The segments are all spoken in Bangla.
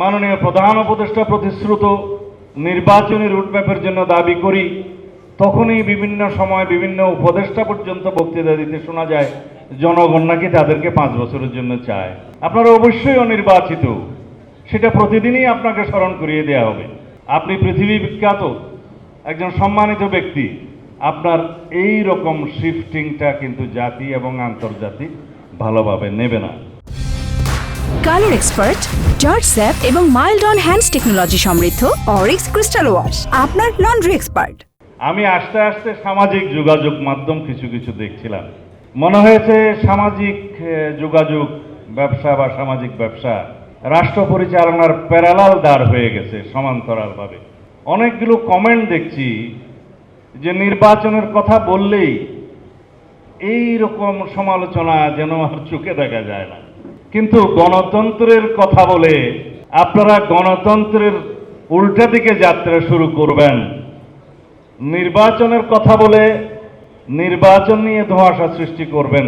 মাননীয় প্রধান উপদেষ্টা প্রতিশ্রুত নির্বাচনী রুটম্যাপের জন্য দাবি করি, তখনই বিভিন্ন সময় বিভিন্ন উপদেষ্টা পর্যন্ত বক্তৃতা দিতে শোনা যায়, জনগণ নাকি তাদেরকে পাঁচ বছরের জন্য চায়। আপনারা অবশ্যই অনির্বাচিত। সেটা প্রতিদিনই আপনাকে স্মরণ করিয়ে দেওয়া হবে। আপনি পৃথিবী বিখ্যাত, একজন সম্মানিত ব্যক্তি। আপনার এই রকম শিফটিংটা কিন্তু জাতি এবং আন্তর্জাতিক ভালোভাবে নেবে না। কালার এক্সপার্ট জর্জ স্যাপ এবং মাইল্ড অন হ্যান্ডস টেকনোলজি সমৃদ্ধ অরিক্স ক্রিস্টাল ওয়াশ, আপনার লন্ড্রি এক্সপার্ট। আমি আস্তে আস্তে সামাজিক যোগাযোগ মাধ্যম কিছু কিছু দেখছিলাম। মনে হয়েছে সামাজিক যোগাযোগ ব্যবসা বা সামাজিক ব্যবসা রাষ্ট্র পরিচালনার প্যারালাল দাঁড় হয়ে গেছে সমান্তরালভাবে। অনেকগুলো কমেন্ট দেখছি যে নির্বাচনের কথা বললেই এই রকম সমালোচনা যেন আর চোখে দেখা যায় না। কিন্তু গণতন্ত্রের কথা বলে আপনারা গণতন্ত্রের উল্টা দিকে যাত্রা শুরু করবেন। নির্বাচনের কথা বলে নির্বাচন নিয়ে ধোঁয়াশা সৃষ্টি করবেন।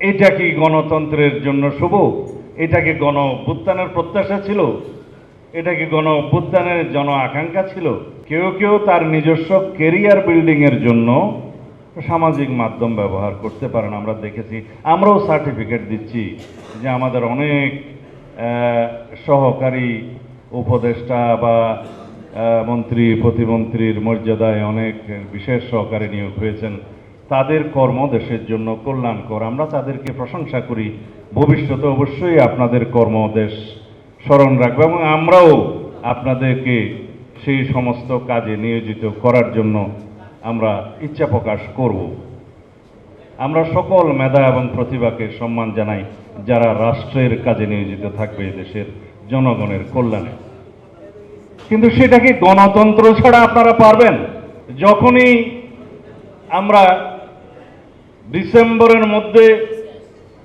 এটা কি গণতন্ত্রের জন্য শুভ? এটা কি গণ অভ্যুত্থানের প্রত্যাশা ছিল? এটা কি গণ অভ্যুত্থানের জন আকাঙ্ক্ষা ছিল? কেউ কেউ তার নিজস্ব কেরিয়ার বিল্ডিং এর জন্য সামাজিক মাধ্যম ব্যবহার করতে পারেন, আমরা দেখেছি। আমরাও সার্টিফিকেট দিচ্ছি যে আমাদের অনেক সহকারী উপদেষ্টা বা মন্ত্রী, প্রতিমন্ত্রীর মর্যাদায় অনেক বিশেষ সহকারী নিয়োগ হয়েছেন। তাদের কর্ম দেশের জন্য কল্যাণকর। আমরা তাদেরকে প্রশংসা করি। ভবিষ্যতে অবশ্যই আপনাদের কর্ম দেশ স্মরণ রাখবে এবং আমরাও আপনাদেরকে সেই সমস্ত কাজে নিয়োজিত করার জন্য আমরা ইচ্ছা প্রকাশ করব। আমরা সকল মেধা এবং প্রতিভাকে সম্মান জানাই যারা রাষ্ট্রের কাজে নিয়োজিত থাকবে দেশের জনগণের কল্যাণে। কিন্তু সেটা কি গণতন্ত্র ছাড়া আপনারা পারবেন? যখনই আমরা ডিসেম্বরের মধ্যে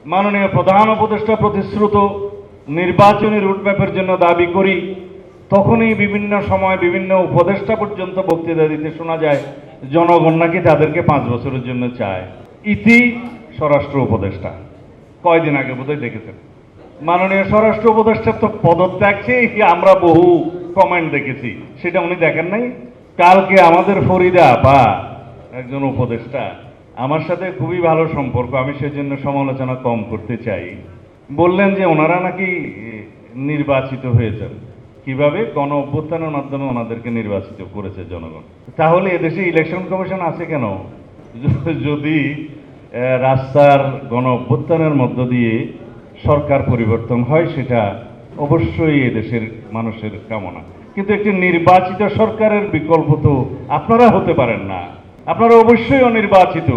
মাননীয় প্রধান উপদেষ্টা প্রতিশ্রুত নির্বাচনী রুটম্যাপের জন্য দাবি করি, তখনই বিভিন্ন সময় বিভিন্ন উপদেষ্টা পর্যন্ত বক্তৃতা দিতে শোনা যায় জনগণ নাকি তাদেরকে পাঁচ বছরের জন্য চায়। ইতি স্বরাষ্ট্র উপদেষ্টা। কয়দিন আগে বোধহয় দেখেছেন। মাননীয় স্বরাষ্ট্র উপদেষ্টা তো পদত্যাগ চেয়ে আমরা বহু কমেন্ট দেখেছি। সেটা উনি দেখেন নাই। কালকে আমাদের ফরিদা বা একজন উপদেষ্টা, আমার সাথে খুবই ভালো সম্পর্ক, আমি সেজন্য সমালোচনা কম করতে চাই। বললেন যে ওনারা নাকি নির্বাচিত হয়েছেন। কীভাবে গণ অভ্যুত্থানের মাধ্যমে ওনাদেরকে নির্বাচিত করেছে জনগণ? তাহলে এদেশে ইলেকশন কমিশন আছে কেন? যদি রাস্তার গণ অভ্যুত্থানের মধ্য দিয়ে সরকার পরিবর্তন হয়, সেটা অবশ্যই এদেশের মানুষের কামনা। কিন্তু একটি নির্বাচিত সরকারের বিকল্প তো আপনারা হতে পারেন না। আপনারা অবশ্যই অনির্বাচিত।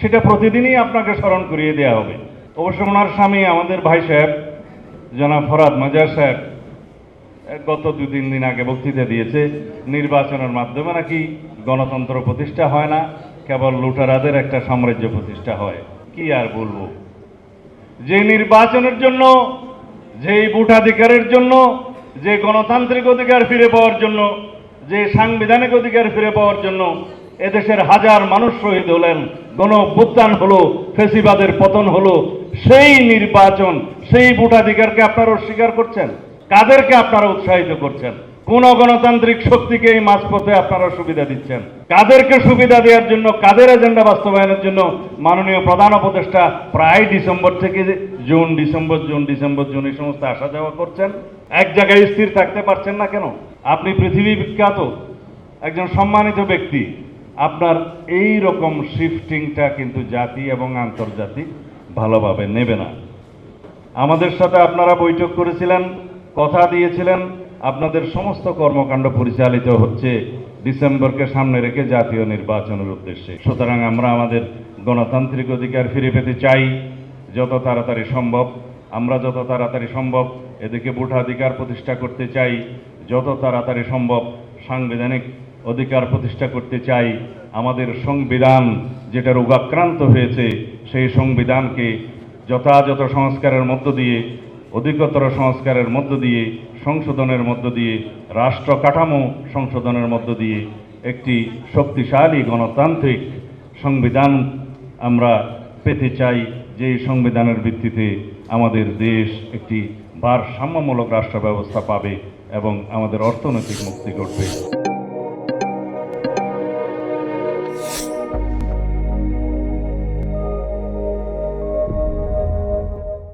সেটা প্রতিদিনই আপনাকে স্মরণ করিয়ে দেওয়া হবে। অবশ্য ওনার স্বামী আমাদের ভাই সাহেব, জনাব ফরাদ মাজার সাহেব গত দু, তিন দিন আগে বক্তৃতা দিয়েছে, নির্বাচনের মাধ্যমে নাকি গণতন্ত্র প্রতিষ্ঠা হয় না, কেবল লুটারাদের একটা সাম্রাজ্য প্রতিষ্ঠা হয়। কি আর বলব? যে নির্বাচনের জন্য যে ভোটাধিকারের জন্য, যে গণতান্ত্রিক অধিকার ফিরে পাওয়ার জন্য, যে সাংবিধানিক অধিকার ফিরে পাওয়ার জন্য, এদেশের হাজার মানুষ শহীদ হলেন, গণ অভ্যুত্থান হলো, ফেসিবাদের পতন হলো, সেই নির্বাচন, সেই ভোটাধিকারকে আপনারা অস্বীকার করছেন? কাদেরকে আপনারা উৎসাহিত করছেন? কোন গণতান্ত্রিক শক্তিকে এই মাঝপথে আপনারা সুবিধা দিচ্ছেন? কাদেরকে সুবিধা দেওয়ার জন্য, কাদের এজেন্ডা বাস্তবায়নের জন্য মাননীয় প্রধান উপদেষ্টা প্রায় ডিসেম্বর থেকে June, December June December, June এই সমস্ত আসা যাওয়া করছেন। এক জায়গায় স্থির থাকতে পারছেন না কেন? আপনি পৃথিবী বিখ্যাত একজন সম্মানিত ব্যক্তি। আপনার এই রকম শিফটিংটা কিন্তু জাতি এবং আন্তর্জাতিক ভালোভাবে নেবে না। আমাদের সাথে আপনারা বৈঠক করেছিলেন। কথা দিয়েছিলেন, আপনাদের সমস্ত কর্মকাণ্ড পরিচালিত হচ্ছে ডিসেম্বরকে সামনে রেখে জাতীয় নির্বাচনের উদ্দেশ্যে। সুতরাং আমরা আমাদের গণতান্ত্রিক অধিকার ফিরে পেতে চাই, যত তাড়াতাড়ি সম্ভব। আমরা যত তাড়াতাড়ি সম্ভব এদিকে ভোটাধিকার প্রতিষ্ঠা করতে চাই, যত তাড়াতাড়ি সম্ভব সাংবিধানিক অধিকার প্রতিষ্ঠা করতে চাই। আমাদের সংবিধান যেটা রোগাক্রান্ত হয়েছে, সেই সংবিধানকে যথাযথ সংস্কারের মধ্য দিয়ে অধিকতর সংস্কারের মধ্য দিয়ে, সংশোধনের মধ্য দিয়ে, রাষ্ট্র কাঠামো সংশোধনের মধ্য দিয়ে একটি শক্তিশালী গণতান্ত্রিক সংবিধান আমরা পেতে চাই, যে সংবিধানের ভিত্তিতে আমাদের দেশ একটি ভারসাম্যমূলক রাষ্ট্র ব্যবস্থা পাবে এবং আমাদের অর্থনৈতিক মুক্তি ঘটবে।